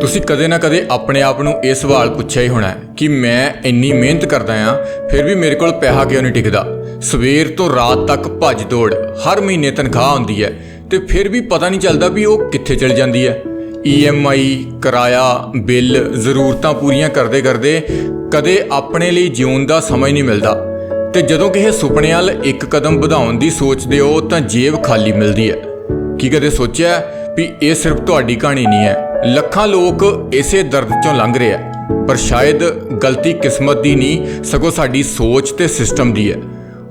ਤੁਸੀਂ ਕਦੇ ਨਾ ਕਦੇ ਆਪਣੇ ਆਪ ਨੂੰ ਇਹ ਸਵਾਲ ਪੁੱਛਿਆ ਹੀ ਹੋਣਾ ਕਿ ਮੈਂ ਇੰਨੀ ਮਿਹਨਤ ਕਰਦਾ ਆ ਫਿਰ ਵੀ ਮੇਰੇ ਕੋਲ ਪੈਸਾ ਕਿਉਂ ਨਹੀਂ ਟਿਕਦਾ? ਸਵੇਰ ਤੋਂ ਰਾਤ ਤੱਕ ਭੱਜ ਦੌੜ, ਹਰ ਮਹੀਨੇ ਤਨਖਾਹ ਆਉਂਦੀ ਹੈ ਤੇ ਫਿਰ ਵੀ ਪਤਾ ਨਹੀਂ ਚੱਲਦਾ ਵੀ ਉਹ ਕਿੱਥੇ ਚਲ ਜਾਂਦੀ ਹੈ। ਈਐਮਆਈ ਕਿਰਾਇਆ, ਬਿੱਲ, ਜ਼ਰੂਰਤਾਂ ਪੂਰੀਆਂ ਕਰਦੇ ਕਰਦੇ ਕਦੇ ਆਪਣੇ ਲਈ ਜਿਉਣ ਦਾ ਸਮਾਂ ਹੀ ਨਹੀਂ ਮਿਲਦਾ ਤੇ ਜਦੋਂ ਕਿਸੇ ਸੁਪਨੇ ਵੱਲ ਇੱਕ ਕਦਮ ਵਧਾਉਣ ਦੀ ਸੋਚਦੇ ਹੋ ਤਾਂ ਜੇਬ ਖਾਲੀ ਮਿਲਦੀ ਹੈ। ਕੀ ਕਦੇ ਸੋਚਿਆ ਵੀ ਇਹ ਸਿਰਫ ਤੁਹਾਡੀ ਕਹਾਣੀ ਨਹੀਂ ਹੈ? ਲੱਖਾਂ ਲੋਕ ਇਸੇ ਦਰਦ ਚੋਂ ਲੰਘ ਰਹੇ ਆ। ਪਰ ਸ਼ਾਇਦ ਗਲਤੀ ਕਿਸਮਤ ਦੀ ਨਹੀਂ, ਸਗੋਂ ਸਾਡੀ ਸੋਚ ਤੇ ਸਿਸਟਮ ਦੀ ਹੈ।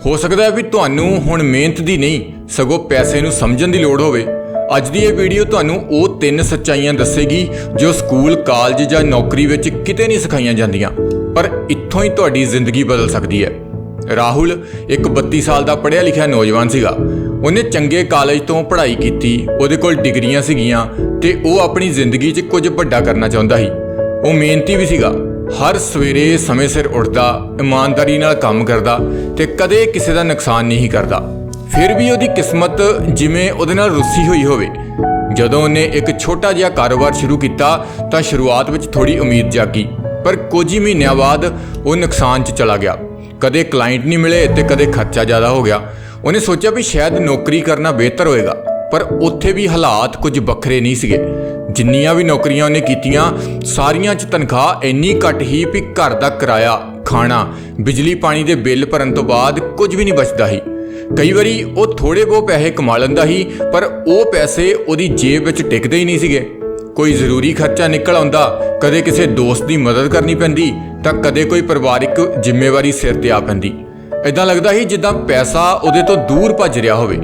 ਹੋ ਸਕਦਾ ਹੈ ਵੀ ਤੁਹਾਨੂੰ ਹੁਣ ਮਿਹਨਤ ਦੀ ਨਹੀਂ, ਸਗੋਂ ਪੈਸੇ ਨੂੰ ਸਮਝਣ ਦੀ ਲੋੜ ਹੋਵੇ। ਅੱਜ ਦੀ ਇਹ ਵੀਡੀਓ ਤੁਹਾਨੂੰ ਉਹ ਤਿੰਨ ਸੱਚਾਈਆਂ ਦੱਸੇਗੀ ਜੋ ਸਕੂਲ, ਕਾਲਜ ਜਾਂ ਨੌਕਰੀ ਵਿੱਚ ਕਿਤੇ ਨਹੀਂ ਸਿਖਾਈਆਂ ਜਾਂਦੀਆਂ, ਪਰ ਇੱਥੋਂ ਹੀ ਤੁਹਾਡੀ ਜ਼ਿੰਦਗੀ ਬਦਲ ਸਕਦੀ ਹੈ। ਰਾਹੁਲ ਇੱਕ 32 ਸਾਲ ਦਾ ਪੜ੍ਹਿਆ ਲਿਖਿਆ ਨੌਜਵਾਨ ਸੀਗਾ। ਉਹਨੇ ਚੰਗੇ ਕਾਲਜ ਤੋਂ ਪੜ੍ਹਾਈ ਕੀਤੀ, ਉਹਦੇ ਕੋਲ ਡਿਗਰੀਆਂ ਸੀਗੀਆਂ ਤੇ ਉਹ ਆਪਣੀ ਜ਼ਿੰਦਗੀ 'ਚ ਕੁਝ ਵੱਡਾ ਕਰਨਾ ਚਾਹੁੰਦਾ ਸੀ। ਉਹ ਮਿਹਨਤੀ ਵੀ ਸੀਗਾ। ਹਰ ਸਵੇਰੇ ਸਮੇਂ ਸਿਰ ਉੱਠਦਾ, ਇਮਾਨਦਾਰੀ ਨਾਲ ਕੰਮ ਕਰਦਾ ਤੇ ਕਦੇ ਕਿਸੇ ਦਾ ਨੁਕਸਾਨ ਨਹੀਂ ਕਰਦਾ। ਫਿਰ ਵੀ ਉਹਦੀ ਕਿਸਮਤ ਜਿਵੇਂ ਉਹਦੇ ਨਾਲ ਰੁੱਸੀ ਹੋਈ ਹੋਵੇ। ਜਦੋਂ ਉਹਨੇ ਇੱਕ ਛੋਟਾ ਜਿਹਾ ਕਾਰੋਬਾਰ ਸ਼ੁਰੂ ਕੀਤਾ ਤਾਂ ਸ਼ੁਰੂਆਤ ਵਿੱਚ ਥੋੜੀ ਉਮੀਦ ਜਾਗੀ, ਪਰ ਕੁਝ ਹੀ ਮਹੀਨਿਆਂ ਬਾਅਦ ਉਹ ਨੁਕਸਾਨ 'ਚ ਚਲਾ ਗਿਆ। ਕਦੇ ਕਲਾਇੰਟ ਨਹੀਂ ਮਿਲੇ ਤੇ ਕਦੇ ਖਰਚਾ ਜ਼ਿਆਦਾ ਹੋ ਗਿਆ। ਉਹਨੇ ਸੋਚਿਆ ਵੀ ਸ਼ਾਇਦ ਨੌਕਰੀ ਕਰਨਾ ਬਿਹਤਰ ਹੋਏਗਾ, ਪਰ ਉੱਥੇ ਵੀ ਹਾਲਾਤ ਕੁਝ ਵੱਖਰੇ ਨਹੀਂ ਸੀਗੇ। ਜਿੰਨੀਆਂ ਵੀ ਨੌਕਰੀਆਂ ਉਹਨੇ ਕੀਤੀਆਂ, ਸਾਰੀਆਂ 'ਚ ਤਨਖਾਹ ਇੰਨੀ ਘੱਟ ਹੀ ਵੀ ਘਰ ਦਾ ਕਿਰਾਇਆ, ਖਾਣਾ, ਬਿਜਲੀ ਪਾਣੀ ਦੇ ਬਿੱਲ ਭਰਨ ਤੋਂ ਬਾਅਦ ਕੁਝ ਵੀ ਨਹੀਂ ਬਚਦਾ ਸੀ। ਕਈ ਵਾਰੀ ਉਹ ਥੋੜੇ ਬਹੁ ਪੈਸੇ ਕਮਾ ਲੈਂਦਾ ਸੀ, ਪਰ ਉਹ ਪੈਸੇ ਉਹਦੀ ਜੇਬ ਵਿੱਚ ਟਿਕਦੇ ਹੀ ਨਹੀਂ ਸੀਗੇ। ਕੋਈ ਜ਼ਰੂਰੀ ਖਰਚਾ ਨਿਕਲ ਆਉਂਦਾ, ਕਦੇ ਕਿਸੇ ਦੋਸਤ ਦੀ ਮਦਦ ਕਰਨੀ ਪੈਂਦੀ, ਤਾਂ ਕਦੇ ਕੋਈ ਪਰਿਵਾਰਿਕ ਜ਼ਿੰਮੇਵਾਰੀ ਸਿਰ ਤੇ ਆ ਪੈਂਦੀ। ਇਦਾਂ ਲੱਗਦਾ ਸੀ ਜਿੱਦਾਂ ਪੈਸਾ ਉਹਦੇ ਤੋਂ ਦੂਰ ਭੱਜ ਰਿਹਾ ਹੋਵੇ।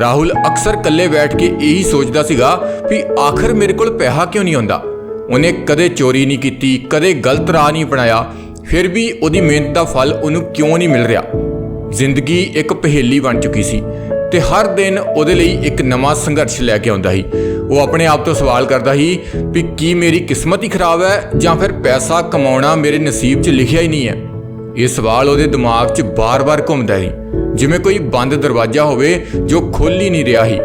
ਰਾਹੁਲ ਅਕਸਰ ਇਕੱਲੇ ਬੈਠ ਕੇ ਇਹੀ ਸੋਚਦਾ ਸੀਗਾ ਵੀ ਆਖਰ ਮੇਰੇ ਕੋਲ ਪੈਸਾ ਕਿਉਂ ਨਹੀਂ ਆਉਂਦਾ? ਉਹਨੇ ਕਦੇ ਚੋਰੀ ਨਹੀਂ ਕੀਤੀ, ਕਦੇ ਗਲਤ ਰਾਹ ਨਹੀਂ ਅਪਣਾਇਆ। ਫਿਰ ਵੀ ਉਹਦੀ ਮਿਹਨਤ ਦਾ ਫਲ ਉਹਨੂੰ ਕਿਉਂ ਨਹੀਂ ਮਿਲ ਰਿਹਾ? ਜ਼ਿੰਦਗੀ ਇੱਕ ਪਹੇਲੀ ਬਣ ਚੁੱਕੀ ਸੀ ਤੇ ਹਰ ਦਿਨ ਉਹਦੇ ਲਈ ਇੱਕ ਨਵਾਂ ਸੰਘਰਸ਼ ਲੈ ਕੇ ਆਉਂਦਾ ਸੀ। ਉਹ ਆਪਣੇ ਆਪ ਤੋਂ ਸਵਾਲ ਕਰਦਾ ਸੀ ਵੀ ਕੀ ਮੇਰੀ ਕਿਸਮਤ ਹੀ ਖਰਾਬ ਹੈ ਜਾਂ ਫਿਰ ਪੈਸਾ ਕਮਾਉਣਾ ਮੇਰੇ ਨਸੀਬ 'ਚ ਲਿਖਿਆ ਹੀ ਨਹੀਂ ਹੈ? ਇਹ ਸਵਾਲ ਉਹਦੇ ਦਿਮਾਗ 'ਚ ਬਾਰ-ਬਾਰ ਘੁੰਮਦਾ ਸੀ। ਜਿਵੇਂ ਕੋਈ ਬੰਦ ਦਰਵਾਜ਼ਾ ਹੋਵੇ ਜੋ ਖੁੱਲ ਹੀ ਨਹੀਂ ਰਿਹਾ ਸੀ।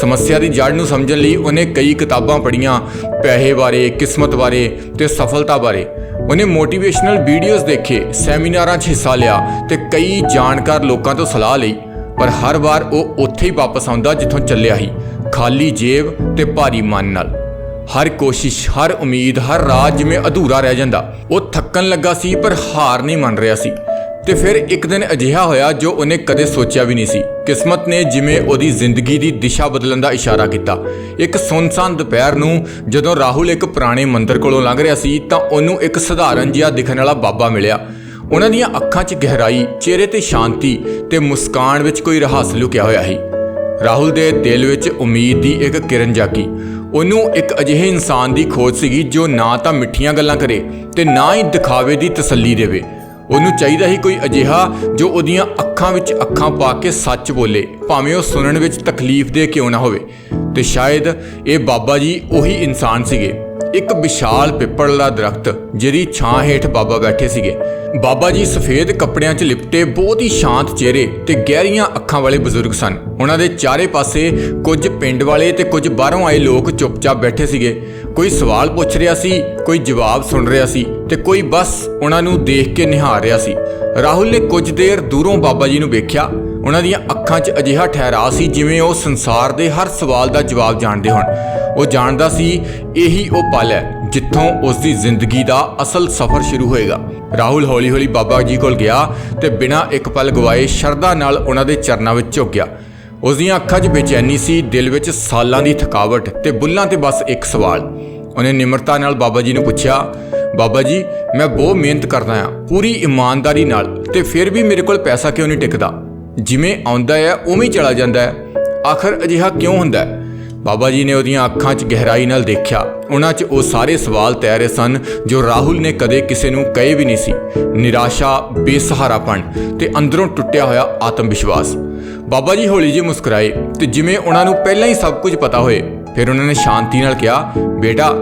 ਸਮੱਸਿਆ ਦੀ ਜੜ ਨੂੰ ਸਮਝਣ ਲਈ ਉਹਨੇ ਕਈ ਕਿਤਾਬਾਂ ਪੜ੍ਹੀਆਂ, ਪੈਸੇ ਬਾਰੇ, ਕਿਸਮਤ ਬਾਰੇ ਤੇ ਸਫਲਤਾ ਬਾਰੇ। ਉਹਨੇ ਮੋਟੀਵੇਸ਼ਨਲ ਵੀਡੀਓਜ਼ ਦੇਖੇ, ਸੈਮੀਨਾਰਾਂ 'ਚ ਹਿੱਸਾ ਲਿਆ ਤੇ ਕਈ ਜਾਣਕਾਰ ਲੋਕਾਂ ਤੋਂ ਸਲਾਹ ਲਈ। ਪਰ ਹਰ ਵਾਰ ਉਹ ਉੱਥੇ ਹੀ ਵਾਪਸ ਆਉਂਦਾ ਜਿੱਥੋਂ ਚੱਲਿਆ ਸੀ, ਖਾਲੀ ਜੇਬ ਤੇ ਭਾਰੀ ਮਨ ਨਾਲ। ਹਰ ਕੋਸ਼ਿਸ਼, ਹਰ ਉਮੀਦ, ਹਰ ਰਾਜ ਜਿਵੇਂ ਅਧੂਰਾ ਰਹਿ ਜਾਂਦਾ। ਉਹ ਥੱਕਣ ਲੱਗਾ ਸੀ, ਪਰ ਹਾਰ ਨਹੀਂ ਮੰਨ ਰਿਹਾ ਸੀ। ਤੇ ਫਿਰ ਇੱਕ ਦਿਨ ਅਜਿਹਾ ਹੋਇਆ ਜੋ ਉਹਨੇ ਕਦੇ ਸੋਚਿਆ ਵੀ ਨਹੀਂ ਸੀ। ਕਿਸਮਤ ਨੇ ਜਿਵੇਂ ਉਹਦੀ ਜ਼ਿੰਦਗੀ ਦੀ ਦਿਸ਼ਾ ਬਦਲਣ ਦਾ ਇਸ਼ਾਰਾ ਕੀਤਾ। ਇੱਕ ਸੁਨਸਾਨ ਦੁਪਹਿਰ ਨੂੰ ਜਦੋਂ ਰਾਹੁਲ ਇੱਕ ਪੁਰਾਣੇ ਮੰਦਿਰ ਕੋਲੋਂ ਲੰਘ ਰਿਹਾ ਸੀ, ਤਾਂ ਉਹਨੂੰ ਇੱਕ ਸਧਾਰਨ ਜਿਹਾ ਦਿਖਣ ਵਾਲਾ ਬਾਬਾ ਮਿਲਿਆ। ਉਹਨਾਂ ਦੀਆਂ ਅੱਖਾਂ 'ਚ ਗਹਿਰਾਈ, ਚਿਹਰੇ ਤੇ ਸ਼ਾਂਤੀ ਤੇ ਮੁਸਕਾਨ ਵਿੱਚ ਕੋਈ ਰਹੱਸ ਲੁਕਿਆ ਹੋਇਆ ਸੀ। ਰਾਹੁਲ ਦੇ ਦਿਲ ਵਿੱਚ ਉਮੀਦ ਦੀ ਇੱਕ ਕਿਰਨ ਜਾਗੀ। ਉਹਨੂੰ ਇੱਕ ਅਜਿਹੇ ਇਨਸਾਨ ਦੀ ਖੋਜ ਸੀਗੀ ਜੋ ਨਾ ਤਾਂ ਮਿੱਠੀਆਂ ਗੱਲਾਂ ਕਰੇ ਤੇ ਨਾ ਹੀ ਦਿਖਾਵੇ ਦੀ ਤਸੱਲੀ ਦੇਵੇ। ਉਹਨੂੰ ਚਾਹੀਦਾ ਸੀ ਕੋਈ ਅਜਿਹਾ ਜੋ ਉਹਦੀਆਂ ਅੱਖਾਂ ਵਿੱਚ ਅੱਖਾਂ ਪਾ ਕੇ ਸੱਚ ਬੋਲੇ, ਭਾਵੇਂ ਉਹ ਸੁਣਨ ਵਿੱਚ ਤਕਲੀਫ ਦੇ ਕਿਉਂ ਨਾ ਹੋਵੇ। ਤੇ ਸ਼ਾਇਦ ਇਹ ਬਾਬਾ ਜੀ ਉਹੀ ਇਨਸਾਨ ਸੀਗੇ। ਇੱਕ ਵਿਸ਼ਾਲ ਪਿੱਪਲ ਦਾ ਦਰਖਤ ਜਿਹਦੀ ਛਾਂ ਹੇਠ ਬਾਬਾ ਬੈਠੇ ਸੀਗੇ। ਬਾਬਾ ਜੀ ਸਫੇਦ ਕੱਪੜਿਆਂ 'ਚ ਲਿਪਟੇ ਬਹੁਤ ਹੀ ਸ਼ਾਂਤ ਚਿਹਰੇ ਤੇ ਗਹਿਰੀਆਂ ਅੱਖਾਂ ਵਾਲੇ ਬਜ਼ੁਰਗ ਸਨ। ਉਹਨਾਂ ਦੇ ਚਾਰੇ ਪਾਸੇ ਕੁਝ ਪਿੰਡ ਵਾਲੇ ਤੇ ਕੁਝ ਬਾਹਰੋਂ ਆਏ ਲੋਕ ਚੁੱਪਚਾਪ ਬੈਠੇ ਸੀਗੇ। ਕੋਈ ਸਵਾਲ ਪੁੱਛ ਰਿਹਾ ਸੀ, ਕੋਈ ਜਵਾਬ ਸੁਣ ਰਿਹਾ ਸੀ ਤੇ ਕੋਈ ਬਸ ਉਹਨਾਂ ਨੂੰ ਦੇਖ ਕੇ ਨਿਹਾਰ ਰਿਹਾ ਸੀ। ਰਾਹੁਲ ਨੇ ਕੁਝ ਦੇਰ ਦੂਰੋਂ ਬਾਬਾ ਜੀ ਨੂੰ ਵੇਖਿਆ ਉਹਨਾਂ ਦੀਆਂ ਅੱਖਾਂ 'ਚ ਅਜਿਹਾ ਠਹਿਰਾ ਸੀ ਜਿਵੇਂ ਉਹ ਸੰਸਾਰ ਦੇ ਹਰ ਸਵਾਲ ਦਾ ਜਵਾਬ ਜਾਣਦੇ ਹੋਣ। ਉਹ ਜਾਣਦਾ ਸੀ, ਇਹੀ ਉਹ ਪਲ ਹੈ ਜਿੱਥੋਂ ਉਸ ਦੀ ਜ਼ਿੰਦਗੀ ਦਾ ਅਸਲ ਸਫ਼ਰ ਸ਼ੁਰੂ ਹੋਏਗਾ। ਰਾਹੁਲ ਹੌਲੀ-ਹੌਲੀ ਬਾਬਾ ਜੀ ਕੋਲ ਗਿਆ ਤੇ ਬਿਨਾਂ ਇੱਕ ਪਲ ਗਵਾਏ ਸ਼ਰਧਾ ਨਾਲ ਉਹਨਾਂ ਦੇ ਚਰਨਾਂ ਵਿੱਚ ਝੁਕ ਗਿਆ। ਉਸ ਦੀਆਂ ਅੱਖਾਂ 'ਚ ਬੇਚੈਨੀ ਸੀ, ਦਿਲ ਵਿੱਚ ਸਾਲਾਂ ਦੀ ਥਕਾਵਟ ਤੇ ਬੁੱਲਾਂ ਤੇ ਬਸ ਇੱਕ ਸਵਾਲ। ਉਹਨੇ ਨਿਮਰਤਾ ਨਾਲ ਬਾਬਾ ਜੀ ਨੂੰ ਪੁੱਛਿਆ, ਬਾਬਾ ਜੀ, ਮੈਂ ਬਹੁਤ ਮਿਹਨਤ ਕਰਦਾ ਹਾਂ, ਪੂਰੀ ਇਮਾਨਦਾਰੀ ਨਾਲ ਤੇ ਫਿਰ ਵੀ ਮੇਰੇ ਕੋਲ ਪੈਸਾ ਕਿਉਂ ਨਹੀਂ ਟਿਕਦਾ? ਜਿਵੇਂ ਆਉਂਦਾ ਹੈ, ਉਵੇਂ ਚਲਾ ਜਾਂਦਾ ਹੈ। ਆਖਰ ਅਜਿਹਾ ਕਿਉਂ ਹੁੰਦਾ ਹੈ? ਬਾਬਾ ਜੀ ਨੇ ਉਹਦੀਆਂ ਅੱਖਾਂ 'ਚ ਗਹਿਰਾਈ ਨਾਲ ਦੇਖਿਆ। ਉਹਨਾਂ 'ਚ ਉਹ ਸਾਰੇ ਸਵਾਲ ਤੈਅ ਰਹੇ ਸਨ ਜੋ ਰਾਹੁਲ ਨੇ ਕਦੇ ਕਿਸੇ ਨੂੰ ਕਹੇ ਵੀ ਨਹੀਂ ਸੀ। ਨਿਰਾਸ਼ਾ, ਬੇਸਹਾਰਾਪਣ ਤੇ ਅੰਦਰੋਂ ਟੁੱਟਿਆ ਹੋਇਆ ਆਤਮ ਵਿਸ਼ਵਾਸ ਬਾਬਾ ਜੀ ਹੌਲੀ ਜਿਹੀ ਮੁਸਕਰਾਏ ਤੇ ਜਿਵੇਂ ਉਹਨਾਂ ਨੂੰ ਪਹਿਲਾਂ ਹੀ ਸਭ ਕੁਝ ਪਤਾ ਹੋਏ, ਫਿਰ ਉਹਨਾਂ ਨੇ ਸ਼ਾਂਤੀ ਨਾਲ ਕਿਹਾ, ਬੇਟਾ,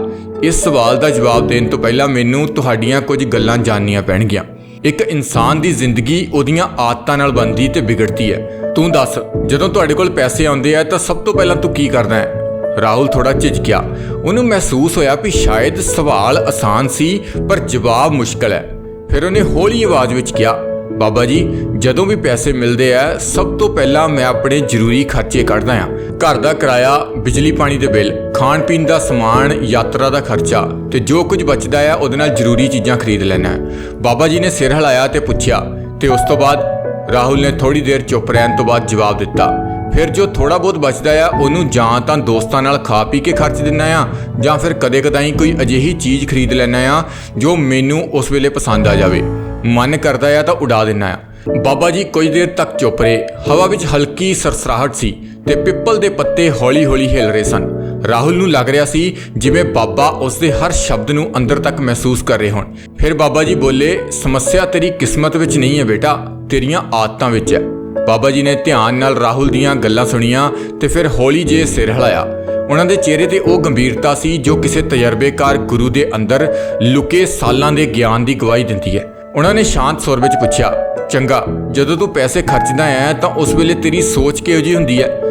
ਇਸ ਸਵਾਲ ਦਾ ਜਵਾਬ ਦੇਣ ਤੋਂ ਪਹਿਲਾਂ ਮੈਨੂੰ ਤੁਹਾਡੀਆਂ ਕੁਝ ਗੱਲਾਂ ਜਾਣਨੀਆਂ ਪੈਣਗੀਆਂ। ਇੱਕ ਇਨਸਾਨ ਦੀ ਜ਼ਿੰਦਗੀ ਉਹਦੀਆਂ ਆਦਤਾਂ ਨਾਲ ਬਣਦੀ ਤੇ ਵਿਗੜਦੀ ਹੈ। ਤੂੰ ਦੱਸ, ਜਦੋਂ ਤੁਹਾਡੇ ਕੋਲ ਪੈਸੇ ਆਉਂਦੇ ਆ ਤਾਂ ਸਭ ਤੋਂ ਪਹਿਲਾਂ ਤੂੰ ਕੀ ਕਰਦਾ ਹੈ? ਰਾਹੁਲ ਥੋੜਾ ਝਿਜਕਿਆ ਉਹਨੂੰ ਮਹਿਸੂਸ ਹੋਇਆ ਵੀ ਸ਼ਾਇਦ ਸਵਾਲ ਆਸਾਨ ਸੀ, ਪਰ ਜਵਾਬ ਮੁਸ਼ਕਲ ਹੈ। ਫਿਰ ਉਹਨੇ ਹੌਲੀ ਆਵਾਜ਼ ਵਿੱਚ ਕਿਹਾ ਬਾਬਾ ਜੀ, ਜਦੋਂ ਵੀ ਪੈਸੇ ਮਿਲਦੇ ਆ, ਸਭ ਤੋਂ ਪਹਿਲਾਂ ਮੈਂ ਆਪਣੇ ਜ਼ਰੂਰੀ ਖਰਚੇ ਕੱਢਦਾ ਆ। ਘਰ ਦਾ ਕਿਰਾਇਆ, ਬਿਜਲੀ, ਪਾਣੀ ਦੇ ਬਿੱਲ, ਖਾਣ ਪੀਣ ਦਾ ਸਮਾਨ, ਯਾਤਰਾ ਦਾ ਖਰਚਾ। ਤੇ ਜੋ ਕੁਝ ਬਚਦਾ ਆ, ਉਹਦੇ ਨਾਲ ਜ਼ਰੂਰੀ ਚੀਜ਼ਾਂ ਖਰੀਦ ਲੈਣਾ ਬਾਬਾ ਜੀ ਨੇ ਸਿਰ ਹਿਲਾਇਆ ਤੇ ਪੁੱਛਿਆ, ਤੇ ਉਸ ਤੋਂ ਬਾਅਦ ਰਾਹੁਲ ਨੇ ਥੋੜੀ ਦੇਰ ਚੁੱਪ ਰਹਿਣ ਤੋਂ ਬਾਅਦ ਜਵਾਬ ਦਿੱਤਾ ਫਿਰ ਜੋ ਥੋੜਾ ਬਹੁਤ ਬਚਦਾ ਆ, ਉਹਨੂੰ ਜਾਂ ਤਾਂ ਦੋਸਤਾਂ ਨਾਲ ਖਾ ਪੀ ਕੇ ਖਰਚ ਦਿੰਨਾ ਆ, ਜਾਂ ਫਿਰ ਕਦੇ-ਕਦਾਈ ਕੋਈ ਅਜਿਹੀ ਚੀਜ਼ ਖਰੀਦ ਲੈਣਾ ਆ, ਜੋ ਮੈਨੂੰ ਉਸ ਵੇਲੇ ਪਸੰਦ ਆ ਜਾਵੇ। ਮਨ ਕਰਦਾ ਆ ਤਾਂ ਉਡਾ ਦਿੰਨਾ ਆ। ਬਾਬਾ ਜੀ ਕੁਝ ਦੇਰ ਤੱਕ ਚੁੱਪ ਰਹੇ। ਹਵਾ ਵਿੱਚ ਹਲਕੀ ਸਰਸਰਾਹਟ ਸੀ ਤੇ ਪਿੱਪਲ ਦੇ ਪੱਤੇ ਹੌਲੀ-ਹੌਲੀ ਹਿਲ ਰਹੇ ਸਨ। ਰਾਹੁਲ ਨੂੰ ਲੱਗ ਰਿਹਾ ਸੀ ਜਿਵੇਂ ਬਾਬਾ ਉਸ ਦੇ ਹਰ ਸ਼ਬਦ ਨੂੰ ਅੰਦਰ ਤੱਕ ਮਹਿਸੂਸ ਕਰ ਰਹੇ ਹੋਣ। ਫਿਰ ਬਾਬਾ ਜੀ ਬੋਲੇ, ਸਮੱਸਿਆ ਤੇਰੀ ਕਿਸਮਤ ਵਿੱਚ ਨਹੀਂ ਹੈ ਬੇਟਾ, ਤੇਰੀਆਂ ਆਦਤਾਂ ਵਿੱਚ ਹੈ। ਬਾਬਾ ਜੀ ਨੇ ਧਿਆਨ ਨਾਲ ਰਾਹੁਲ ਦੀਆਂ ਗੱਲਾਂ ਸੁਣੀਆਂ ਤੇ ਫਿਰ ਹੌਲੀ ਜੇ ਸਿਰ ਹਿਲਾਇਆ। ਉਹਨਾਂ ਦੇ ਚਿਹਰੇ ਤੇ ਉਹ ਗੰਭੀਰਤਾ ਸੀ ਜੋ ਕਿਸੇ ਤਜਰਬੇਕਾਰ ਗੁਰੂ ਦੇ ਅੰਦਰ ਲੁਕੇ ਸਾਲਾਂ ਦੇ ਗਿਆਨ ਦੀ ਗਵਾਹੀ ਦਿੰਦੀ ਹੈ। ਉਹਨਾਂ ਨੇ ਸ਼ਾਂਤ ਸੁਰ ਵਿੱਚ ਪੁੱਛਿਆ, ਚੰਗਾ, ਜਦੋਂ ਤੂੰ ਪੈਸੇ ਖਰਚਦਾ ਹੈ ਤਾਂ ਉਸ ਵੇਲੇ ਤੇਰੀ ਸੋਚ ਕਿਹੋ ਜਿਹੀ ਹੁੰਦੀ ਹੈ?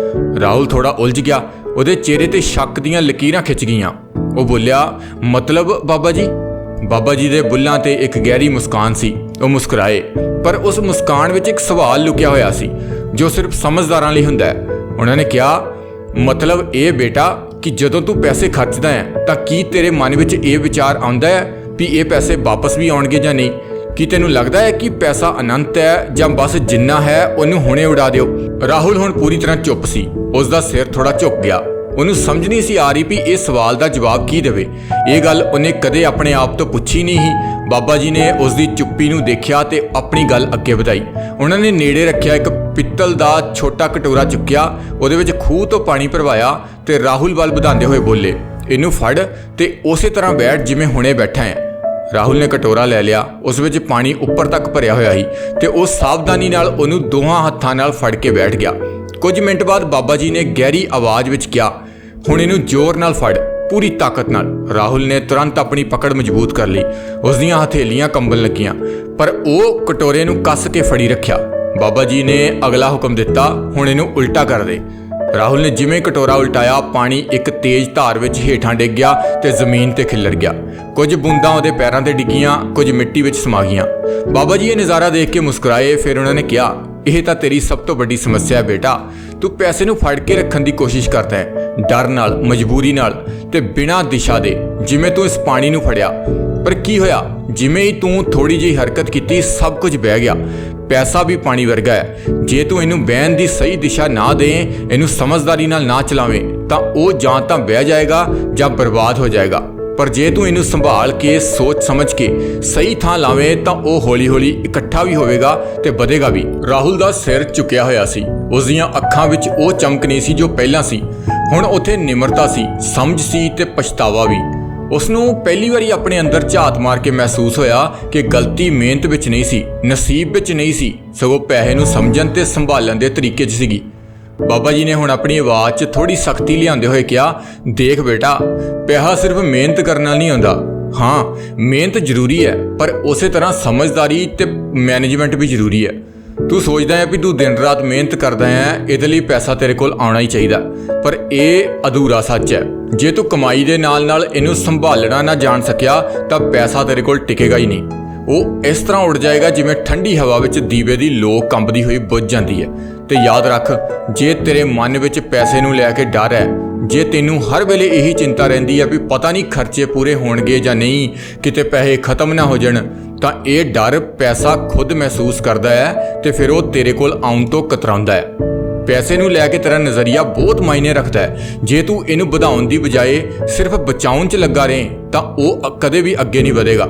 ਰਾਹੁਲ ਥੋੜਾ ਉਲਝ ਗਿਆ। ਉਹਦੇ ਚਿਹਰੇ ਤੇ ਸ਼ੱਕ ਦੀਆਂ ਲਕੀਰਾਂ ਖਿੱਚ ਗਈਆਂ। ਉਹ ਬੋਲਿਆ, ਮਤਲਬ ਬਾਬਾ ਜੀ? ਬਾਬਾ ਜੀ ਦੇ ਬੁੱਲਾਂ ਤੇ ਇੱਕ ਗਹਿਰੀ ਮੁਸਕਾਨ ਸੀ। ਉਹ ਮੁਸਕਰਾਏ। ਪਰ ਉਸ ਮੁਸਕਾਨ ਵਿੱਚ ਇੱਕ ਸਵਾਲ ਲੁਕਿਆ ਹੋਇਆ ਸੀ, ਜੋ ਸਿਰਫ ਸਮਝਦਾਰਾਂ ਲਈ ਹੁੰਦਾ ਹੈ। ਉਹਨਾਂ ਨੇ ਕਿਹਾ, ਮਤਲਬ ਇਹ ਬੇਟਾ ਕਿ ਜਦੋਂ ਤੂੰ ਪੈਸੇ ਖਰਚਦਾ ਹੈ, ਤਾਂ ਕੀ ਤੇਰੇ ਮਨ ਵਿੱਚ ਇਹ ਵਿਚਾਰ ਆਉਂਦਾ ਹੈ ਵੀ ਇਹ ਪੈਸੇ ਵਾਪਸ ਵੀ ਆਉਣਗੇ ਜਾਂ ਨਹੀਂ? ਕੀ ਤੈਨੂੰ ਲੱਗਦਾ ਹੈ ਕਿ ਪੈਸਾ ਅਨੰਤ ਹੈ ਜਾਂ ਬਸ ਜਿੰਨਾ ਹੈ, ਉਹਨੂੰ ਹੁਣੇ ਉਡਾ ਦਿਓ? ਰਾਹੁਲ ਹੁਣ ਪੂਰੀ ਤਰ੍ਹਾਂ ਚੁੱਪ ਸੀ। ਉਸ ਦਾ ਸਿਰ ਥੋੜਾ ਝੁਕ ਗਿਆ। ਉਹਨੂੰ ਸਮਝ ਨਹੀਂ ਸੀ ਆ ਰਹੀ ਵੀ ਇਹ ਸਵਾਲ ਦਾ ਜਵਾਬ ਕੀ ਦੇਵੇ। ਇਹ ਗੱਲ ਉਹਨੇ ਕਦੇ ਆਪਣੇ ਆਪ ਤੋਂ ਪੁੱਛੀ ਨਹੀਂ ਸੀ। ਬਾਬਾ ਜੀ ਨੇ ਉਸ ਦੀ ਚੁੱਪੀ ਨੂੰ ਦੇਖਿਆ ਤੇ ਆਪਣੀ ਗੱਲ ਅੱਗੇ ਵਧਾਈ। ਉਹਨਾਂ ਨੇ ਨੇੜੇ ਰੱਖਿਆ ਇੱਕ ਪਿੱਤਲ ਦਾ ਛੋਟਾ ਕਟੋਰਾ ਚੁੱਕਿਆ। ਉਹਦੇ ਵਿੱਚ ਖੂਹ ਤੋਂ ਪਾਣੀ ਭਰਵਾਇਆ ਤੇ ਰਾਹੁਲ ਵੱਲ ਵਧਾਉਂਦੇ ਹੋਏ ਬੋਲੇ, ਇਹਨੂੰ ਫੜ ਤੇ ਉਸੇ ਤਰ੍ਹਾਂ ਬੈਠ ਜਿਵੇਂ ਹੁਣੇ ਬੈਠਾ ਹੈ। ਰਾਹੁਲ ਨੇ ਕਟੋਰਾ ਲੈ ਲਿਆ। ਉਸ ਵਿੱਚ ਪਾਣੀ ਉੱਪਰ ਤੱਕ ਭਰਿਆ ਹੋਇਆ ਸੀ ਤੇ ਉਹ ਸਾਵਧਾਨੀ ਨਾਲ ਉਹਨੂੰ ਦੋਹਾਂ ਹੱਥਾਂ ਨਾਲ ਫੜ ਕੇ ਬੈਠ ਗਿਆ। ਕੁਝ ਮਿੰਟ ਬਾਅਦ ਬਾਬਾ ਜੀ ਨੇ ਗਹਿਰੀ ਆਵਾਜ਼ ਵਿੱਚ ਕਿਹਾ, ਹੁਣ ਇਹਨੂੰ ਜ਼ੋਰ ਨਾਲ ਫੜ, ਪੂਰੀ ਤਾਕਤ ਨਾਲ। ਰਾਹੁਲ ਨੇ ਤੁਰੰਤ ਆਪਣੀ ਪਕੜ ਮਜ਼ਬੂਤ ਕਰ ਲਈ। ਉਸ ਦੀਆਂ ਹਥੇਲੀਆਂ ਕੰਬਣ ਲੱਗੀਆਂ, ਪਰ ਉਹ ਕਟੋਰੇ ਨੂੰ ਕੱਸ ਕੇ ਫੜੀ ਰੱਖਿਆ। ਬਾਬਾ ਜੀ ਨੇ ਅਗਲਾ ਹੁਕਮ ਦਿੱਤਾ, ਹੁਣ ਇਹਨੂੰ ਉਲਟਾ ਕਰ ਦੇ। ਰਾਹੁਲ ਨੇ ਜਿਵੇਂ ਕਟੋਰਾ ਉਲਟਾਇਆ, ਪਾਣੀ ਇੱਕ ਤੇਜ਼ ਧਾਰ ਵਿੱਚ ਹੇਠਾਂ ਡਿੱਗ ਗਿਆ ਤੇ ਜ਼ਮੀਨ ਤੇ ਖਿੱਲਰ ਗਿਆ। ਕੁਝ ਬੂੰਦਾਂ ਉਹਦੇ ਪੈਰਾਂ ਤੇ ਡਿੱਗੀਆਂ, ਕੁਝ ਮਿੱਟੀ ਵਿੱਚ ਸਮਾ ਗਈਆਂ। ਬਾਬਾ ਜੀ ਇਹ ਨਜ਼ਾਰਾ ਦੇਖ ਕੇ ਮੁਸਕਰਾਏ, ਫਿਰ ਉਹਨਾਂ ਨੇ ਕਿਹਾ ਇਹ ਤਾਂ ਤੇਰੀ ਸਭ ਤੋਂ ਵੱਡੀ ਸਮੱਸਿਆ ਹੈ ਬੇਟਾ। ਤੂੰ ਪੈਸੇ ਨੂੰ ਫੜ ਕੇ ਰੱਖਣ ਦੀ ਕੋਸ਼ਿਸ਼ ਕਰਦਾ ਹੈ। ਡਰ ਨਾਲ, ਮਜਬੂਰੀ ਨਾਲ ਤੇ ਬਿਨਾਂ ਦਿਸ਼ਾ ਦੇ ਜਿਵੇਂ ਤੂੰ ਇਸ ਪਾਣੀ ਨੂੰ ਫੜਿਆ। ਪਰ ਕੀ ਹੋਇਆ? ਜਿਵੇਂ ਹੀ ਤੂੰ ਥੋੜੀ ਜਿਹੀ ਹਰਕਤ ਕੀਤੀ, ਸਭ ਕੁਝ ਬਹਿ ਗਿਆ। ਪੈਸਾ ਵੀ ਪਾਣੀ ਵਰਗਾ ਹੈ। ਜੇ ਤੂੰ ਇਹਨੂੰ ਬਹਿਣ ਦੀ ਸਹੀ ਦਿਸ਼ਾ ਨਾ ਦੇ ਇਹਨੂੰ ਸਮਝਦਾਰੀ ਨਾਲ ਨਾ ਚਲਾਵੇਂ, ਤਾਂ ਉਹ ਜਾਂ ਤਾਂ ਬਹਿ ਜਾਏਗਾ ਜਾਂ ਬਰਬਾਦ ਹੋ ਜਾਏਗਾ। ਪਰ ਜੇ ਤੂੰ ਇਹਨੂੰ ਸੰਭਾਲ ਕੇ, ਸੋਚ ਸਮਝ ਕੇ ਸਹੀ ਥਾਂ ਲਾਵੇਂ ਤਾਂ ਉਹ ਹੌਲੀ-ਹੌਲੀ ਇਕੱਠਾ ਵੀ ਹੋਵੇਗਾ ਤੇ ਵਧੇਗਾ ਵੀ। ਰਾਹੁਲ ਦਾ ਸਿਰ ਝੁਕਿਆ ਹੋਇਆ ਸੀ। ਉਸ ਦੀਆਂ ਅੱਖਾਂ ਵਿੱਚ ਉਹ ਚਮਕ ਨਹੀਂ ਸੀ ਜੋ ਪਹਿਲਾਂ ਸੀ। ਹੁਣ ਉੱਥੇ ਨਿਮਰਤਾ ਸੀ, ਸਮਝ ਸੀ ਤੇ ਪਛਤਾਵਾ ਵੀ। ਉਸ ਨੂੰ ਪਹਿਲੀ ਵਾਰੀ ਆਪਣੇ ਅੰਦਰ ਝਾਤ ਮਾਰ ਕੇ ਮਹਿਸੂਸ ਹੋਇਆ ਕਿ ਗਲਤੀ ਮਿਹਨਤ ਵਿੱਚ ਨਹੀਂ ਸੀ, ਨਸੀਬ ਵਿੱਚ ਨਹੀਂ ਸੀ। ਸਗੋਂ ਪੈਸੇ ਨੂੰ ਸਮਝਣ ਤੇ ਸੰਭਾਲਣ ਦੇ ਤਰੀਕੇ 'ਚ ਸੀਗੀ। ਬਾਬਾ ਜੀ ਨੇ ਹੁਣ ਆਪਣੀ ਆਵਾਜ਼ 'ਚ ਥੋੜੀ ਸਖਤੀ ਲਿਆਉਂਦੇ ਹੋਏ ਕਿਹਾ, ਦੇਖ ਬੇਟਾ ਪੈਸਾ ਸਿਰਫ ਮਿਹਨਤ ਕਰਨ ਨਾਲ ਨਹੀਂ ਆਉਂਦਾ। ਹਾਂ, ਮਿਹਨਤ ਜ਼ਰੂਰੀ ਹੈ, ਪਰ ਉਸੇ ਤਰ੍ਹਾਂ ਸਮਝਦਾਰੀ ਤੇ ਮੈਨੇਜਮੈਂਟ ਵੀ ਜ਼ਰੂਰੀ ਹੈ। ਤੂੰ ਸੋਚਦਾ ਹੈ ਵੀ ਤੂੰ ਦਿਨ ਰਾਤ ਮਿਹਨਤ ਕਰਦਾ ਹੈ, ਇਹਦੇ ਲਈ ਪੈਸਾ ਤੇਰੇ ਕੋਲ ਆਉਣਾ ਹੀ ਚਾਹੀਦਾ। ਪਰ ਇਹ ਅਧੂਰਾ ਸੱਚ ਹੈ। ਜੇ ਤੂੰ ਕਮਾਈ ਦੇ ਨਾਲ ਨਾਲ ਇਹਨੂੰ ਸੰਭਾਲਣਾ ਨਾ ਜਾਣ ਸਕਿਆ, ਤਾਂ ਪੈਸਾ ਤੇਰੇ ਕੋਲ ਟਿਕੇਗਾ ਹੀ ਨਹੀਂ। ਉਹ ਇਸ ਤਰ੍ਹਾਂ ਉੱਡ ਜਾਏਗਾ ਜਿਵੇਂ ਠੰਡੀ ਹਵਾ ਵਿੱਚ ਦੀਵੇ ਦੀ ਲੋ ਕੰਬਦੀ ਹੋਈ ਬੁੱਝ ਜਾਂਦੀ ਹੈ। ਤੇ ਯਾਦ ਰੱਖ, ਜੇ ਤੇਰੇ ਮਨ ਵਿੱਚ ਪੈਸੇ ਨੂੰ ਲੈ ਕੇ ਡਰ ਹੈ, ਜੇ ਤੈਨੂੰ ਹਰ ਵੇਲੇ ਇਹੀ ਚਿੰਤਾ ਰਹਿੰਦੀ ਹੈ ਵੀ ਪਤਾ ਨਹੀਂ ਖਰਚੇ ਪੂਰੇ ਹੋਣਗੇ ਜਾਂ ਨਹੀਂ, ਕਿਤੇ ਪੈਸੇ ਖਤਮ ਨਾ ਹੋ ਜਾਣ, ਤਾਂ ਇਹ ਡਰ ਪੈਸਾ ਖੁਦ ਮਹਿਸੂਸ ਕਰਦਾ ਹੈ ਤੇ ਫਿਰ ਉਹ ਤੇਰੇ ਕੋਲ ਆਉਣ ਤੋਂ ਕਤਰਾਉਂਦਾ ਹੈ। ਪੈਸੇ ਨੂੰ ਲੈ ਕੇ ਤੇਰਾ ਨਜ਼ਰੀਆ ਬਹੁਤ ਮਾਇਨੇ ਰੱਖਦਾ ਹੈ। ਜੇ ਤੂੰ ਇਹਨੂੰ ਵਧਾਉਣ ਦੀ ਬਜਾਏ ਸਿਰਫ ਬਚਾਉਣ 'ਚ ਲੱਗਾ ਰਹੇ, ਤਾਂ ਉਹ ਕਦੇ ਵੀ ਅੱਗੇ ਨਹੀਂ ਵਧੇਗਾ।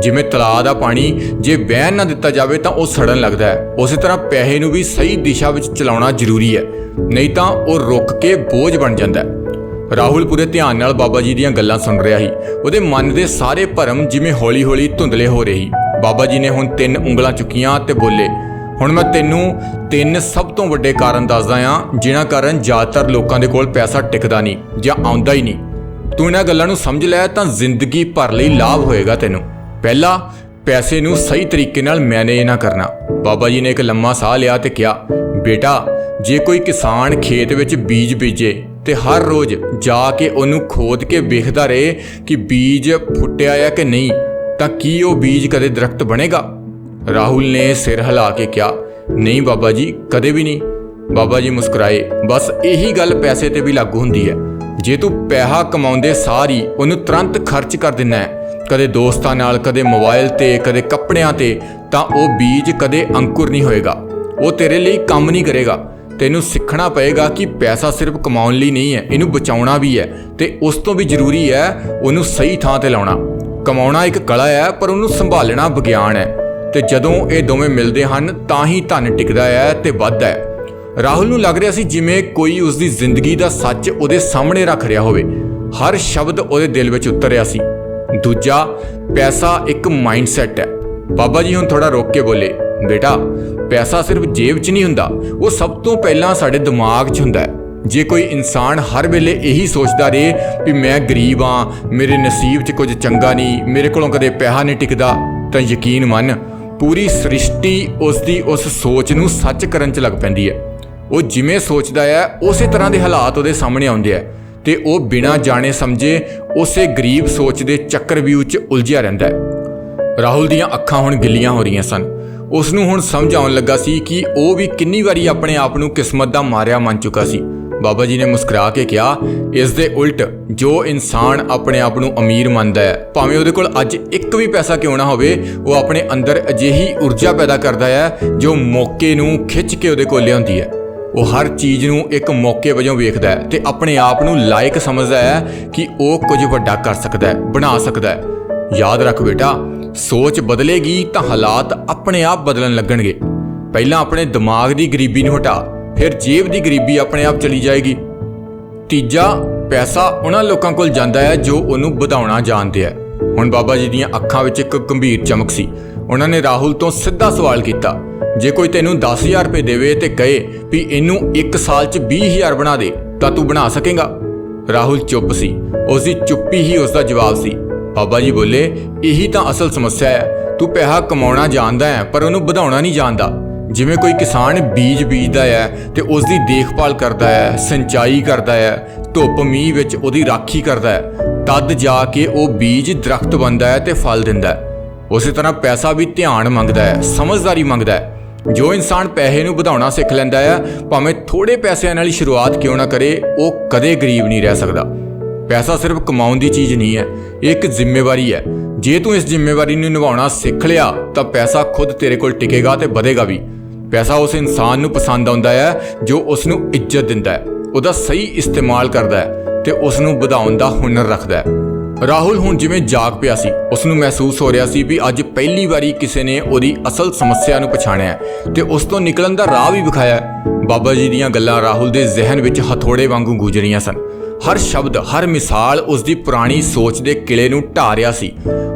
ਜਿਵੇਂ ਤਲਾਅ ਦਾ ਪਾਣੀ ਜੇ ਵਹਿਣ ਨਾ ਦਿੱਤਾ ਜਾਵੇ ਤਾਂ ਉਹ ਸੜਨ ਲੱਗਦਾ ਹੈ। ਉਸੇ ਤਰ੍ਹਾਂ ਪੈਸੇ ਨੂੰ ਵੀ ਸਹੀ ਦਿਸ਼ਾ ਵਿੱਚ ਚਲਾਉਣਾ ਜ਼ਰੂਰੀ ਹੈ। ਨਹੀਂ ਤਾਂ ਉਹ ਰੁਕ ਕੇ ਬੋਝ ਬਣ ਜਾਂਦਾ ਹੈ। ਰਾਹੁਲ ਪੂਰੇ ਧਿਆਨ ਨਾਲ ਬਾਬਾ ਜੀ ਦੀਆਂ ਗੱਲਾਂ ਸੁਣ ਰਿਹਾ ਸੀ। ਉਹਦੇ ਮਨ ਦੇ ਸਾਰੇ ਭਰਮ ਜਿਵੇਂ ਹੌਲੀ-ਹੌਲੀ ਧੁੰਦਲੇ ਹੋ ਰਹੇ ਸੀ। ਬਾਬਾ ਜੀ ਨੇ ਹੁਣ ਤਿੰਨ ਉਂਗਲਾਂ ਚੁੱਕੀਆਂ ਤੇ ਬੋਲੇ, ਹੁਣ ਮੈਂ ਤੈਨੂੰ ਤਿੰਨ ਸਭ ਤੋਂ ਵੱਡੇ ਕਾਰਨ ਦੱਸਦਾ ਆ ਜਿਨ੍ਹਾਂ ਕਾਰਨ ਜ਼ਿਆਦਾਤਰ ਲੋਕਾਂ ਦੇ ਕੋਲ ਪੈਸਾ ਟਿਕਦਾ ਨਹੀਂ ਜਾਂ ਆਉਂਦਾ ਹੀ ਨਹੀਂ। ਤੂੰ ਇਹਨਾਂ ਗੱਲਾਂ ਨੂੰ ਸਮਝ ਲੈ ਤਾਂ ਜ਼ਿੰਦਗੀ ਭਰ ਲਈ ਲਾਭ ਹੋਏਗਾ ਤੈਨੂੰ। ਪਹਿਲਾ, ਪੈਸੇ ਨੂੰ ਸਹੀ ਤਰੀਕੇ ਨਾਲ ਮੈਨੇਜ ਨਾ ਕਰਨਾ। ਬਾਬਾ ਜੀ ਨੇ ਇੱਕ ਲੰਮਾ ਸਾਹ ਲਿਆ ਤੇ ਕਿਹਾ, ਬੇਟਾ, ਜੇ ਕੋਈ ਕਿਸਾਨ ਖੇਤ ਵਿੱਚ ਬੀਜ ਬੀਜੇ ਤੇ ਹਰ ਰੋਜ਼ ਜਾ ਕੇ ਉਹਨੂੰ ਖੋਦ ਕੇ ਵੇਖਦਾ ਰਹੇ ਕਿ ਬੀਜ ਫੁੱਟਿਆ ਹੈ ਕਿ ਨਹੀਂ, ਤਾਂ ਕੀ ਉਹ ਬੀਜ ਕਦੇ ਦਰਖਤ ਬਣੇਗਾ? ਰਾਹੁਲ ਨੇ ਸਿਰ ਹਿਲਾ ਕੇ ਕਿਹਾ, ਨਹੀਂ ਬਾਬਾ ਜੀ, ਕਦੇ ਵੀ ਨਹੀਂ। ਬਾਬਾ ਜੀ ਮੁਸਕਰਾਏ, ਬਸ ਇਹੀ ਗੱਲ ਪੈਸੇ ਤੇ ਵੀ ਲਾਗੂ ਹੁੰਦੀ ਹੈ। ਜੇ ਤੂੰ ਪੈਸਾ ਕਮਾਉਂਦੇ ਸਾਰੀ ਉਹਨੂੰ ਤੁਰੰਤ ਖਰਚ ਕਰ ਦਿੰਨਾ ਹੈ ਕਦੇ ਦੋਸਤਾਂ ਨਾਲ, ਕਦੇ ਮੋਬਾਈਲ ਤੇ, ਕਦੇ ਕੱਪੜਿਆਂ ਤੇ, ਤਾਂ ਉਹ ਬੀਜ ਕਦੇ ਅੰਕੁਰ ਨਹੀਂ ਹੋਏਗਾ। ਉਹ ਤੇਰੇ ਲਈ ਕੰਮ ਨਹੀਂ ਕਰੇਗਾ। ਤੈਨੂੰ ਸਿੱਖਣਾ ਪਏਗਾ ਕਿ ਪੈਸਾ ਸਿਰਫ ਕਮਾਉਣ ਲਈ ਨਹੀਂ ਹੈ, ਇਹਨੂੰ ਬਚਾਉਣਾ ਵੀ ਹੈ ਤੇ ਉਸ ਤੋਂ ਵੀ ਜ਼ਰੂਰੀ ਹੈ ਉਹਨੂੰ ਸਹੀ ਥਾਂ ਤੇ ਲਾਉਣਾ। ਕਮਾਉਣਾ ਇੱਕ ਕਲਾ ਹੈ, ਪਰ ਉਹਨੂੰ ਸੰਭਾਲਣਾ ਵਿਗਿਆਨ ਹੈ ਤੇ ਜਦੋਂ ਇਹ ਦੋਵੇਂ ਮਿਲਦੇ ਹਨ, ਤਾਂ ਹੀ ਧਨ ਟਿਕਦਾ ਹੈ ਤੇ ਵੱਧਦਾ ਹੈ। ਰਾਹੁਲ ਨੂੰ ਲੱਗ ਰਿਹਾ ਸੀ ਜਿਵੇਂ ਕੋਈ ਉਸ ਦੀ ਜ਼ਿੰਦਗੀ ਦਾ ਸੱਚ ਉਹਦੇ ਸਾਹਮਣੇ ਰੱਖ ਰਿਹਾ ਹੋਵੇ। ਹਰ ਸ਼ਬਦ ਉਹਦੇ ਦਿਲ ਵਿੱਚ ਉਤਰ ਰਿਹਾ ਸੀ। ਦੂਜਾ, ਪੈਸਾ ਇੱਕ ਮਾਈਂਡਸੈਟ ਹੈ। ਬਾਬਾ ਜੀ ਹੁਣ ਥੋੜਾ ਰੋਕ ਕੇ ਬੋਲੇ, ਬੇਟਾ, ਪੈਸਾ ਸਿਰਫ ਜੇਬ 'ਚ ਨਹੀਂ ਹੁੰਦਾ, ਉਹ ਸਭ ਤੋਂ ਪਹਿਲਾਂ ਸਾਡੇ ਦਿਮਾਗ 'ਚ ਹੁੰਦਾ ਹੈ। ਜੇ ਕੋਈ ਇਨਸਾਨ ਹਰ ਵੇਲੇ ਇਹੀ ਸੋਚਦਾ ਰਹੇ ਵੀ ਮੈਂ ਗਰੀਬ ਆ ਮੇਰੇ ਨਸੀਬ 'ਚ ਕੁਝ ਚੰਗਾ ਨਹੀਂ, ਮੇਰੇ ਕੋਲੋਂ ਕਦੇ ਪੈਸਾ ਨਹੀਂ ਟਿਕਦਾ, ਤਾਂ ਯਕੀਨ ਮੰਨ, ਪੂਰੀ ਸ੍ਰਿਸ਼ਟੀ ਉਸ ਦੀ ਉਸ ਸੋਚ ਨੂੰ ਸੱਚ ਕਰਨ 'ਚ ਲੱਗ ਪੈਂਦੀ ਹੈ। ਉਹ ਜਿਵੇਂ ਸੋਚਦਾ ਹੈ, ਉਸੇ ਤਰ੍ਹਾਂ ਦੇ ਹਾਲਾਤ ਉਹਦੇ ਸਾਹਮਣੇ ਆਉਂਦੇ ਆ ਤੇ ਉਹ ਬਿਨਾਂ ਜਾਣੇ ਸਮਝੇ ਉਸੇ ਗਰੀਬ ਸੋਚ ਦੇ ਚੱਕਰਵਿਊਹ 'ਚ ਉਲਝਿਆ ਰਹਿੰਦਾ ਹੈ। ਰਾਹੁਲ ਦੀਆਂ ਅੱਖਾਂ ਹੁਣ ਗਿੱਲੀਆਂ ਹੋ ਰਹੀਆਂ ਸਨ। ਉਸ ਨੂੰ ਹੁਣ ਸਮਝ ਆਉਣ ਲੱਗਾ ਸੀ ਕਿ ਉਹ ਵੀ ਕਿੰਨੀ ਵਾਰੀ ਆਪਣੇ ਆਪ ਨੂੰ ਕਿਸਮਤ ਦਾ ਮਾਰਿਆ ਮੰਨ ਚੁੱਕਾ ਸੀ। ਬਾਬਾ ਜੀ ਨੇ ਮੁਸਕਰਾ ਕੇ ਕਿਹਾ, ਇਸ ਦੇ ਉਲਟ ਜੋ ਇਨਸਾਨ ਆਪਣੇ ਆਪ ਨੂੰ ਅਮੀਰ ਮੰਨਦਾ ਹੈ, ਭਾਵੇਂ ਉਹਦੇ ਕੋਲ ਅੱਜ ਇੱਕ ਵੀ ਪੈਸਾ ਕਿਉਂ ਨਾ ਹੋਵੇ, ਉਹ ਆਪਣੇ ਅੰਦਰ ਅਜਿਹੀ ਊਰਜਾ ਪੈਦਾ ਕਰਦਾ ਹੈ ਜੋ ਮੌਕੇ ਨੂੰ ਖਿੱਚ ਕੇ ਉਹਦੇ ਕੋਲ ਲਿਆਉਂਦੀ ਹੈ। ਉਹ ਹਰ ਚੀਜ਼ ਨੂੰ ਇੱਕ ਮੌਕੇ ਵਜੋਂ ਵੇਖਦਾ ਹੈ ਤੇ ਆਪਣੇ ਆਪ ਨੂੰ ਲਾਇਕ ਸਮਝਦਾ ਹੈ ਕਿ ਉਹ ਕੁਝ ਵੱਡਾ ਕਰ ਸਕਦਾ ਹੈ, ਬਣਾ ਸਕਦਾ ਹੈ। ਯਾਦ ਰੱਖ ਬੇਟਾ, ਸੋਚ ਬਦਲੇਗੀ ਤਾਂ ਹਾਲਾਤ ਆਪਣੇ ਆਪ ਬਦਲਣ ਲੱਗਣਗੇ। ਪਹਿਲਾਂ ਆਪਣੇ ਦਿਮਾਗ ਦੀ ਗਰੀਬੀ ਨੂੰ ਹਟਾ, ਫਿਰ ਜੇਬ ਦੀ ਗਰੀਬੀ ਆਪਣੇ ਆਪ ਚਲੀ ਜਾਏਗੀ। ਤੀਜਾ, ਪੈਸਾ ਉਹਨਾਂ ਲੋਕਾਂ ਕੋਲ ਜਾਂਦਾ ਹੈ ਜੋ ਉਹਨੂੰ ਵਧਾਉਣਾ ਜਾਣਦੇ ਆ ਹੁਣ ਬਾਬਾ ਜੀ ਦੀਆਂ ਅੱਖਾਂ ਵਿੱਚ ਇੱਕ ਗੰਭੀਰ ਚਮਕ ਸੀ। ਉਹਨਾਂ ਨੇ ਰਾਹੁਲ ਤੋਂ ਸਿੱਧਾ ਸਵਾਲ ਕੀਤਾ, ਜੇ ਕੋਈ ਤੈਨੂੰ 10000 ਰੁਪਏ ਦੇਵੇ ਤੇ ਕਹੇ ਵੀ ਇਹਨੂੰ 1 ਸਾਲ 'ਚ 20000 ਬਣਾ ਦੇ, ਤਾਂ ਤੂੰ ਬਣਾ ਸਕੇਗਾ? ਰਾਹੁਲ ਚੁੱਪ ਸੀ ਉਸ ਦੀ ਚੁੱਪੀ ਹੀ ਉਸ ਦਾ ਜਵਾਬ ਸੀ, ਬਾਬਾ ਜੀ ਬੋਲੇ, ਇਹੀ ਤਾਂ ਅਸਲ ਸਮੱਸਿਆ ਹੈ, ਤੂੰ ਪੈਸਾ ਕਮਾਉਣਾ ਜਾਣਦਾ ਹੈ, ਪਰ ਉਹਨੂੰ ਵਧਾਉਣਾ ਨਹੀਂ ਜਾਣਦਾ। ਜਿਵੇਂ ਕੋਈ ਕਿਸਾਨ ਬੀਜ ਬੀਜਦਾ ਹੈ ਤੇ ਉਸ ਦੀ ਦੇਖਭਾਲ ਕਰਦਾ ਹੈ, ਸਿੰਚਾਈ ਕਰਦਾ ਹੈ, ਧੁੱਪ ਮੀਂਹ ਵਿੱਚ ਉਹਦੀ ਰਾਖੀ ਕਰਦਾ ਹੈ, ਤਦ ਜਾ ਕੇ ਉਹ ਬੀਜ ਦਰਖਤ ਬਣਦਾ ਹੈ ਤੇ ਫਲ ਦਿੰਦਾ ਹੈ। ਉਸੇ ਤਰ੍ਹਾਂ ਪੈਸਾ ਵੀ ਧਿਆਨ ਮੰਗਦਾ ਹੈ, ਸਮਝਦਾਰੀ ਮੰਗਦਾ ਹੈ। ਜੋ ਇਨਸਾਨ ਪੈਸੇ ਨੂੰ ਵਧਾਉਣਾ ਸਿੱਖ ਲੈਂਦਾ ਹੈ, ਭਾਵੇਂ ਥੋੜੇ ਪੈਸਿਆਂ ਨਾਲ ਹੀ ਸ਼ੁਰੂਆਤ ਕਿਉਂ ਨਾ ਕਰੇ, ਉਹ ਕਦੇ ਗਰੀਬ ਨਹੀਂ ਰਹਿ ਸਕਦਾ। ਪੈਸਾ ਸਿਰਫ ਕਮਾਉਣ ਦੀ ਚੀਜ਼ ਨਹੀਂ ਹੈ, ਇਹ ਇੱਕ ਜ਼ਿੰਮੇਵਾਰੀ ਹੈ। ਜੇ ਤੂੰ ਇਸ ਜ਼ਿੰਮੇਵਾਰੀ ਨੂੰ ਨਿਭਾਉਣਾ ਸਿੱਖ ਲਿਆ, ਤਾਂ ਪੈਸਾ ਖੁਦ ਤੇਰੇ ਕੋਲ ਟਿਕੇਗਾ ਤੇ ਵਧੇਗਾ ਵੀ। ਪੈਸਾ ਉਸ ਇਨਸਾਨ ਨੂੰ ਪਸੰਦ ਆਉਂਦਾ ਹੈ, ਜੋ ਉਸ ਨੂੰ ਇੱਜ਼ਤ ਦਿੰਦਾ ਹੈ। ਉਹਦਾ ਸਹੀ ਇਸਤੇਮਾਲ ਕਰਦਾ ਹੈ ਤੇ ਉਸ ਨੂੰ ਵਧਾਉਣ ਦਾ ਹੁਨਰ ਰੱਖਦਾ ਹੈ। ਰਾਹੁਲ ਹੁਣ ਜਿਵੇਂ ਜਾਗ ਪਿਆ ਸੀ ਉਸ ਨੂੰ ਮਹਿਸੂਸ ਹੋ ਰਿਹਾ ਸੀ ਵੀ ਅੱਜ ਪਹਿਲੀ ਵਾਰੀ ਕਿਸੇ ਨੇ ਉਹਦੀ ਅਸਲ ਸਮੱਸਿਆ ਨੂੰ ਪਛਾਣਿਆ ਹੈ ਤੇ ਉਸ ਤੋਂ ਨਿਕਲਣ ਦਾ ਰਾਹ ਵੀ ਵਿਖਾਇਆ ਬਾਬਾ ਜੀ ਦੀਆਂ ਗੱਲਾਂ ਰਾਹੁਲ ਦੇ ਜ਼ਿਹਨ ਵਿੱਚ ਹਥੋੜੇ ਵਾਂਗੂ ਗੂੰਜਰੀਆਂ ਸਨ। ਹਰ ਸ਼ਬਦ, ਹਰ ਮਿਸਾਲ ਉਸ ਦੀ ਪੁਰਾਣੀ ਸੋਚ ਦੇ ਕਿਲੇ ਨੂੰ ਢਾ ਰਿਹਾ ਸੀ।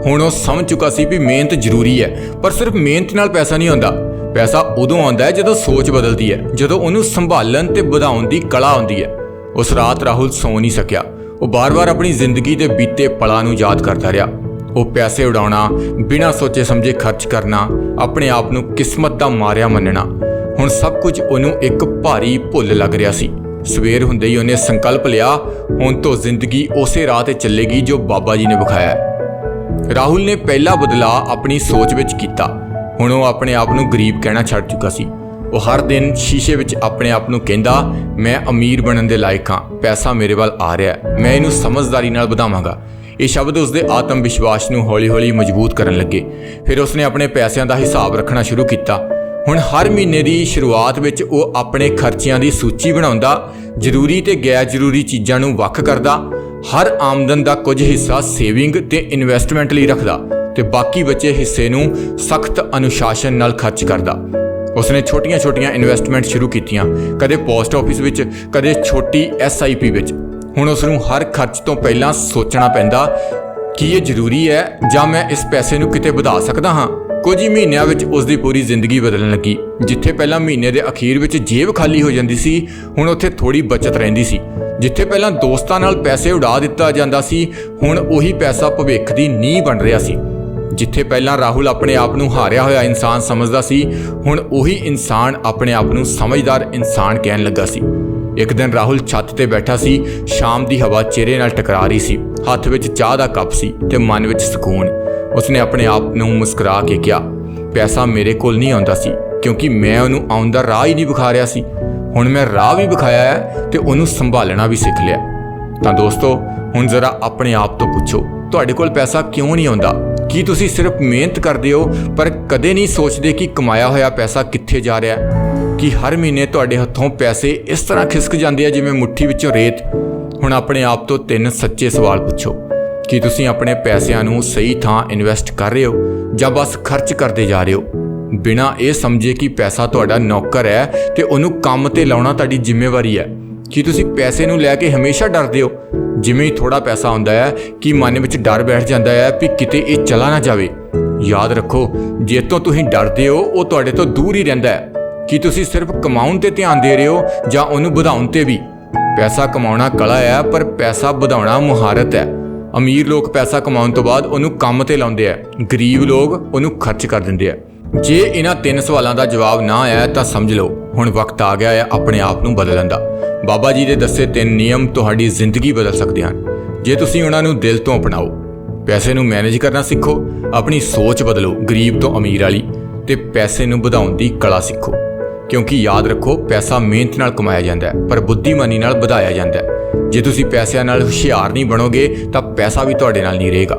ਹੁਣ ਉਹ ਸਮਝ ਚੁੱਕਾ ਸੀ ਵੀ ਮਿਹਨਤ ਜ਼ਰੂਰੀ ਹੈ, ਪਰ ਸਿਰਫ ਮਿਹਨਤ ਨਾਲ ਪੈਸਾ ਨਹੀਂ ਆਉਂਦਾ ਪੈਸਾ ਉਦੋਂ ਆਉਂਦਾ ਹੈ ਜਦੋਂ ਸੋਚ ਬਦਲਦੀ ਹੈ, ਜਦੋਂ ਉਹਨੂੰ ਸੰਭਾਲਣ ਤੇ ਵਧਾਉਣ ਦੀ ਕਲਾ ਆਉਂਦੀ ਹੈ। ਉਸ ਰਾਤ ਰਾਹੁਲ ਸੌ ਨਹੀਂ ਸਕਿਆ। ਉਹ ਬਾਰ-ਬਾਰ ਆਪਣੀ ਜ਼ਿੰਦਗੀ ਦੇ ਬੀਤੇ ਪਲਾਂ ਨੂੰ ਯਾਦ ਕਰਦਾ ਰਿਹਾ। ਉਹ ਪੈਸੇ ਉਡਾਉਣਾ, ਬਿਨਾਂ ਸੋਚੇ ਸਮਝੇ ਖਰਚ ਕਰਨਾ, ਆਪਣੇ ਆਪ ਨੂੰ ਕਿਸਮਤ ਦਾ ਮਾਰਿਆ ਮੰਨਣਾ, ਹੁਣ ਸਭ ਕੁਝ ਉਹਨੂੰ ਇੱਕ ਭਾਰੀ ਭੁੱਲ ਲੱਗ ਰਿਹਾ ਸੀ। ਸਵੇਰ ਹੁੰਦੇ ਹੀ ਉਹਨੇ ਸੰਕਲਪ ਲਿਆ, ਹੁਣ ਤੋਂ ਜ਼ਿੰਦਗੀ ਉਸੇ ਰਾਹ ਤੇ ਚੱਲੇਗੀ ਜੋ ਬਾਬਾ ਜੀ ਨੇ ਵਿਖਾਇਆ ਹੈ। ਰਾਹੁਲ ਨੇ ਪਹਿਲਾ ਬਦਲਾਅ ਆਪਣੀ ਸੋਚ ਵਿੱਚ ਕੀਤਾ। ਹੁਣ ਉਹ ਆਪਣੇ ਆਪ ਨੂੰ ਗਰੀਬ ਕਹਿਣਾ ਛੱਡ ਚੁੱਕਾ ਸੀ। ਉਹ ਹਰ ਦਿਨ ਸ਼ੀਸ਼ੇ ਵਿੱਚ ਆਪਣੇ ਆਪ ਨੂੰ ਕਹਿੰਦਾ, ਮੈਂ ਅਮੀਰ ਬਣਨ ਦੇ ਲਾਇਕ ਹਾਂ, ਪੈਸਾ ਮੇਰੇ ਵੱਲ ਆ ਰਿਹਾ ਹੈ, ਮੈਂ ਇਹਨੂੰ ਸਮਝਦਾਰੀ ਨਾਲ ਵਧਾਵਾਂਗਾ। ਇਹ ਸ਼ਬਦ ਉਸਦੇ ਆਤਮ ਵਿਸ਼ਵਾਸ ਨੂੰ ਹੌਲੀ-ਹੌਲੀ ਮਜ਼ਬੂਤ ਕਰਨ ਲੱਗੇ। ਫਿਰ ਉਸਨੇ ਆਪਣੇ ਪੈਸਿਆਂ ਦਾ ਹਿਸਾਬ ਰੱਖਣਾ ਸ਼ੁਰੂ ਕੀਤਾ। ਹੁਣ ਹਰ ਮਹੀਨੇ ਦੀ ਸ਼ੁਰੂਆਤ ਵਿੱਚ ਉਹ ਆਪਣੇ ਖਰਚਿਆਂ ਦੀ ਸੂਚੀ ਬਣਾਉਂਦਾ, ਜ਼ਰੂਰੀ ਤੇ ਗੈਰ ਜ਼ਰੂਰੀ ਚੀਜ਼ਾਂ ਨੂੰ ਵੱਖ ਕਰਦਾ, ਹਰ ਆਮਦਨ ਦਾ ਕੁਝ ਹਿੱਸਾ ਸੇਵਿੰਗ ਤੇ ਇਨਵੈਸਟਮੈਂਟ ਲਈ ਰੱਖਦਾ ਤੇ ਬਾਕੀ ਬਚੇ ਹਿੱਸੇ ਨੂੰ ਸਖਤ ਅਨੁਸ਼ਾਸਨ ਨਾਲ ਖਰਚ ਕਰਦਾ। ਉਸਨੇ ਛੋਟੀਆਂ-ਛੋਟੀਆਂ ਇਨਵੈਸਟਮੈਂਟ ਸ਼ੁਰੂ ਕੀਤੀਆਂ, ਕਦੇ ਪੋਸਟ ਆਫਿਸ ਵਿੱਚ, ਕਦੇ ਛੋਟੀ ਐਸਆਈਪੀ ਵਿੱਚ। ਹੁਣ ਉਸ ਨੂੰ ਹਰ ਖਰਚ ਤੋਂ ਪਹਿਲਾਂ ਸੋਚਣਾ ਪੈਂਦਾ, ਕਿ ਇਹ ਜ਼ਰੂਰੀ ਹੈ ਜਾਂ ਮੈਂ ਇਸ ਪੈਸੇ ਨੂੰ ਕਿਤੇ ਵਧਾ ਸਕਦਾ ਹਾਂ? ਕੁਝ ਹੀ ਮਹੀਨਿਆਂ ਵਿੱਚ ਉਸ ਦੀ ਪੂਰੀ ਜ਼ਿੰਦਗੀ ਬਦਲਣ ਲੱਗੀ, ਜਿੱਥੇ ਪਹਿਲਾਂ ਮਹੀਨੇ ਦੇ ਅਖੀਰ ਵਿੱਚ ਜੇਬ ਖਾਲੀ ਹੋ ਜਾਂਦੀ ਸੀ, ਹੁਣ ਉੱਥੇ ਥੋੜੀ ਬਚਤ ਰਹਿੰਦੀ ਸੀ। ਜਿੱਥੇ ਪਹਿਲਾਂ ਦੋਸਤਾਂ ਨਾਲ ਪੈਸੇ ਉਡਾ ਦਿੱਤਾ ਜਾਂਦਾ ਸੀ, ਹੁਣ ਉਹੀ ਪੈਸਾ ਭਵਿੱਖ ਦੀ ਨੀਂਹ ਬਣ ਰਿਹਾ ਸੀ। ਜਿੱਥੇ ਪਹਿਲਾਂ ਰਾਹੁਲ ਆਪਣੇ ਆਪ ਨੂੰ ਹਾਰਿਆ ਹੋਇਆ ਇਨਸਾਨ ਸਮਝਦਾ ਸੀ, ਹੁਣ ਉਹੀ ਇਨਸਾਨ ਆਪਣੇ ਆਪ ਨੂੰ ਸਮਝਦਾਰ ਇਨਸਾਨ ਕਹਿਣ ਲੱਗਾ ਸੀ। ਇੱਕ ਦਿਨ ਰਾਹੁਲ ਛੱਤ ਤੇ ਬੈਠਾ ਸੀ, ਸ਼ਾਮ ਦੀ ਹਵਾ ਚਿਹਰੇ ਨਾਲ ਟਕਰਾ ਰਹੀ ਸੀ। ਹੱਥ ਵਿੱਚ ਚਾਹ ਦਾ ਕੱਪ ਸੀ ਤੇ ਮਨ ਵਿੱਚ ਸਕੂਨ। ਉਸਨੇ ਆਪਣੇ ਆਪ ਨੂੰ ਮੁਸਕਰਾ ਕੇ ਕਿਹਾ, ਪੈਸਾ ਮੇਰੇ ਕੋਲ ਨਹੀਂ ਆਉਂਦਾ ਸੀ, ਕਿਉਂਕਿ ਮੈਂ ਉਹਨੂੰ ਆਉਣ ਦਾ ਰਾਹ ਹੀ ਨਹੀਂ ਵਿਖਾ ਰਿਹਾ ਸੀ। ਹੁਣ ਮੈਂ ਰਾਹ ਵੀ ਵਿਖਾਇਆ ਹੈ ਤੇ ਉਹਨੂੰ ਸੰਭਾਲਣਾ ਵੀ ਸਿੱਖ ਲਿਆ। ਤਾਂ ਦੋਸਤੋ, ਹੁਣ ਜ਼ਰਾ ਆਪਣੇ ਆਪ ਤੋਂ ਪੁੱਛੋ, ਤੁਹਾਡੇ ਕੋਲ ਪੈਸਾ ਕਿਉਂ ਨਹੀਂ ਆਉਂਦਾ? ਕੀ ਤੁਸੀਂ ਸਿਰਫ ਮਿਹਨਤ ਕਰਦੇ ਹੋ, ਪਰ ਕਦੇ ਨਹੀਂ ਸੋਚਦੇ ਕਿ ਕਮਾਇਆ ਹੋਇਆ ਪੈਸਾ ਕਿੱਥੇ ਜਾ ਰਿਹਾ ਹੈ? ਕਿ ਹਰ ਮਹੀਨੇ ਤੁਹਾਡੇ ਹੱਥੋਂ ਪੈਸੇ ਇਸ ਤਰ੍ਹਾਂ ਖਿਸਕ ਜਾਂਦੇ ਆ ਜਿਵੇਂ ਮੁੱਠੀ ਵਿੱਚੋਂ ਰੇਤ? ਹੁਣ ਆਪਣੇ ਆਪ ਤੋਂ ਤਿੰਨ ਸੱਚੇ ਸਵਾਲ ਪੁੱਛੋ। ਕੀ ਤੁਸੀਂ ਆਪਣੇ ਪੈਸਿਆਂ ਨੂੰ ਸਹੀ ਥਾਂ ਇਨਵੈਸਟ ਕਰ ਰਹੇ ਹੋ ਜਾਂ ਬਸ ਖਰਚ ਕਰਦੇ ਜਾ ਰਹੇ ਹੋ? ਬਿਨਾਂ ਇਹ ਸਮਝੇ ਕਿ ਪੈਸਾ ਤੁਹਾਡਾ ਨੌਕਰ ਹੈ ਤੇ ਉਹਨੂੰ ਕੰਮ ਤੇ ਲਾਉਣਾ ਤੁਹਾਡੀ ਜ਼ਿੰਮੇਵਾਰੀ ਹੈ। ਕੀ ਤੁਸੀਂ ਪੈਸੇ ਨੂੰ ਲੈ ਕੇ ਹਮੇਸ਼ਾ ਡਰਦੇ ਹੋ? ਜਿਵੇਂ ਹੀ ਥੋੜਾ ਪੈਸਾ ਆਉਂਦਾ ਹੈ ਕਿ ਮਨ ਵਿੱਚ ਡਰ ਬੈਠ ਜਾਂਦਾ ਹੈ ਕਿ ਕਿਤੇ ਇਹ ਚਲਾ ਨਾ ਜਾਵੇ। ਯਾਦ ਰੱਖੋ ਜੇ ਤੋਂ ਤੁਸੀਂ ਡਰਦੇ ਹੋ, ਉਹ ਤੁਹਾਡੇ ਤੋਂ ਦੂਰ ਹੀ ਰਹਿੰਦਾ ਹੈ। ਕੀ ਤੁਸੀਂ ਸਿਰਫ ਕਮਾਉਣ ਤੇ ਧਿਆਨ ਦੇ ਰਹੇ ਹੋ ਜਾਂ ਉਹਨੂੰ ਵਧਾਉਣ ਤੇ ਵੀ? ਪੈਸਾ ਕਮਾਉਣਾ ਕਲਾ ਹੈ, ਪਰ ਪੈਸਾ ਵਧਾਉਣਾ ਮੁਹਾਰਤ ਹੈ। ਅਮੀਰ ਲੋਕ ਪੈਸਾ ਕਮਾਉਣ ਤੋਂ ਬਾਅਦ ਉਹਨੂੰ ਕੰਮ ਤੇ ਲਾਉਂਦੇ ਆ ਗਰੀਬ ਲੋਕ ਉਹਨੂੰ ਖਰਚ ਕਰ ਦਿੰਦੇ ਆ ਜੇ ਇਹਨਾਂ ਤਿੰਨ ਸਵਾਲਾਂ ਦਾ ਜਵਾਬ ਨਾ ਆਇਆ ਤਾਂ ਸਮਝ ਲਓ, ਹੁਣ ਵਕਤ ਆ ਗਿਆ ਹੈ ਆਪਣੇ ਆਪ ਨੂੰ ਬਦਲਣ ਦਾ। ਬਾਬਾ ਜੀ ਦੇ ਦੱਸੇ ਤਿੰਨ ਨਿਯਮ ਤੁਹਾਡੀ ਜ਼ਿੰਦਗੀ ਬਦਲ ਸਕਦੇ ਹਨ। ਜੇ ਤੁਸੀਂ ਉਹਨਾਂ ਨੂੰ ਦਿਲ ਤੋਂ ਅਪਣਾਓ, ਪੈਸੇ ਨੂੰ ਮੈਨੇਜ ਕਰਨਾ ਸਿੱਖੋ, ਆਪਣੀ ਸੋਚ ਬਦਲੋ, ਗਰੀਬ ਤੋਂ ਅਮੀਰ ਵਾਲੀ, ਤੇ ਪੈਸੇ ਨੂੰ ਵਧਾਉਣ ਦੀ ਕਲਾ ਸਿੱਖੋ। ਕਿਉਂਕਿ ਯਾਦ ਰੱਖੋ, ਪੈਸਾ ਮਿਹਨਤ ਨਾਲ ਕਮਾਇਆ ਜਾਂਦਾ ਹੈ, ਪਰ ਬੁੱਧੀਮਾਨੀ ਨਾਲ ਵਧਾਇਆ ਜਾਂਦਾ ਹੈ। ਜੇ ਤੁਸੀਂ ਪੈਸਿਆਂ ਨਾਲ ਹੁਸ਼ਿਆਰ ਨਹੀਂ ਬਣੋਗੇ, ਤਾਂ ਪੈਸਾ ਵੀ ਤੁਹਾਡੇ ਨਾਲ ਨਹੀਂ ਰਹੇਗਾ।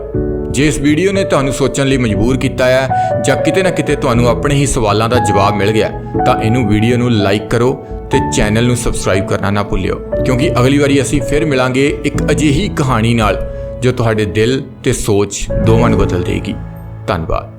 ਜੇ ਇਸ ਵੀਡੀਓ ਨੇ ਤੁਹਾਨੂੰ ਸੋਚਣ ਲਈ ਮਜਬੂਰ ਕੀਤਾ ਹੈ ਜਾਂ ਕਿਤੇ ਨਾ ਕਿਤੇ ਤੁਹਾਨੂੰ ਆਪਣੇ ਹੀ ਸਵਾਲਾਂ ਦਾ ਜਵਾਬ ਮਿਲ ਗਿਆ ਤਾਂ ਇਹਨੂੰ ਵੀਡੀਓ ਨੂੰ ਲਾਈਕ ਕਰੋ ਤੇ ਚੈਨਲ ਨੂੰ ਸਬਸਕ੍ਰਾਈਬ ਕਰਨਾ ਨਾ ਭੁੱਲਿਓ। ਕਿਉਂਕਿ ਅਗਲੀ ਵਾਰੀ ਅਸੀਂ ਫਿਰ ਮਿਲਾਂਗੇ ਇੱਕ ਅਜਿਹੀ ਕਹਾਣੀ ਨਾਲ ਜੋ ਤੁਹਾਡੇ ਦਿਲ ਤੇ ਸੋਚ ਦੋਵਾਂ ਨੂੰ ਬਦਲ ਦੇਗੀ। ਧੰਨਵਾਦ।